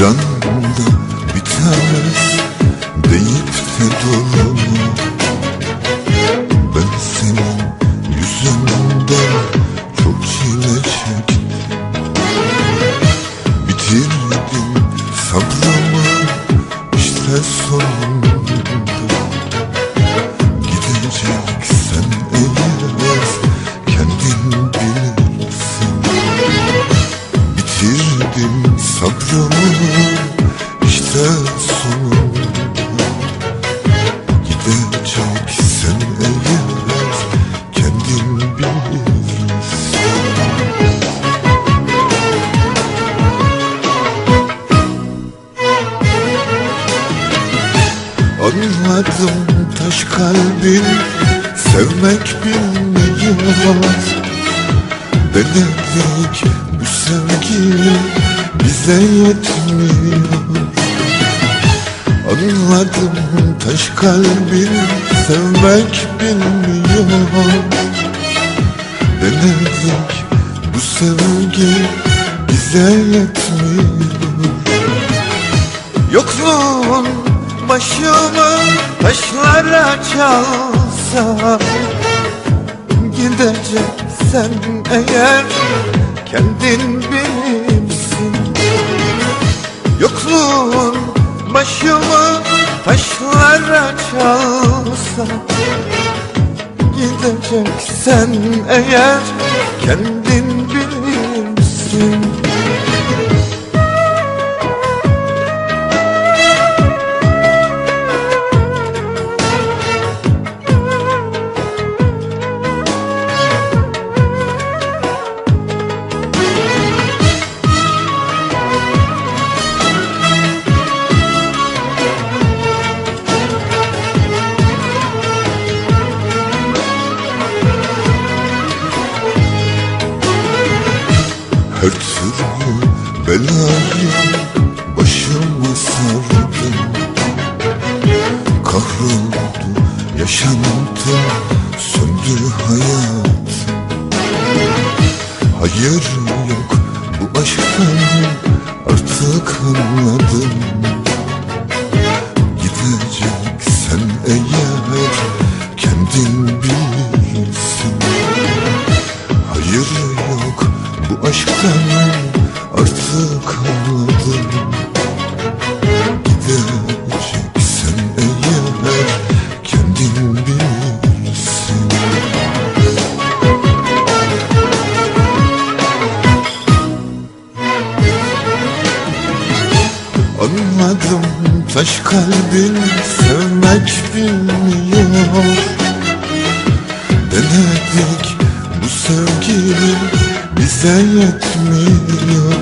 Bir anda bitmez deyip de durma Anladım taş kalbin sevmek bilmiyor Denedik bu sevgi bize yetmiyor? Anladım taş kalbin sevmek bilmiyor Denedik bu sevgi bize yetmiyor? Yokluğun başımı taşlara çalsa Gideceksen eğer kendin bilirsin Yokluğun başımı taşlara çalsa Gideceksen eğer kendin Her türlü belayı başıma sardım Kahroldu yaşantım, söndü hayatım Hayır yok bu aşktan artık anladım taş kalbin sevmek bilmiyor. Denedik bu sevgi bize yetmiyor.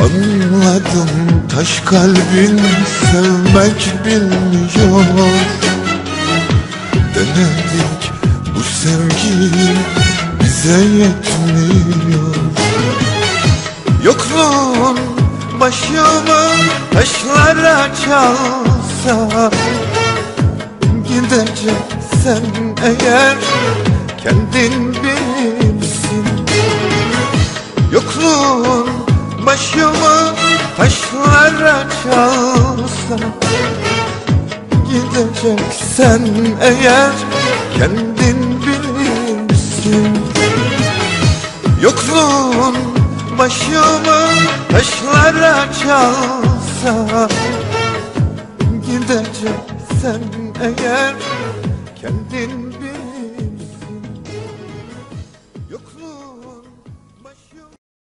Anladım taş kalbin sevmek bilmiyor. Denedik bu sevgi bize yetmiyor. Yokluğun başımı taşlara çalsa Gideceksen eğer kendin bilirsin. Yokluğun başımı taşlara çalsa Gideceksen eğer kendin bilirsin. Yokluğun başımı taşlara çalsa Gideceksen eğer kendin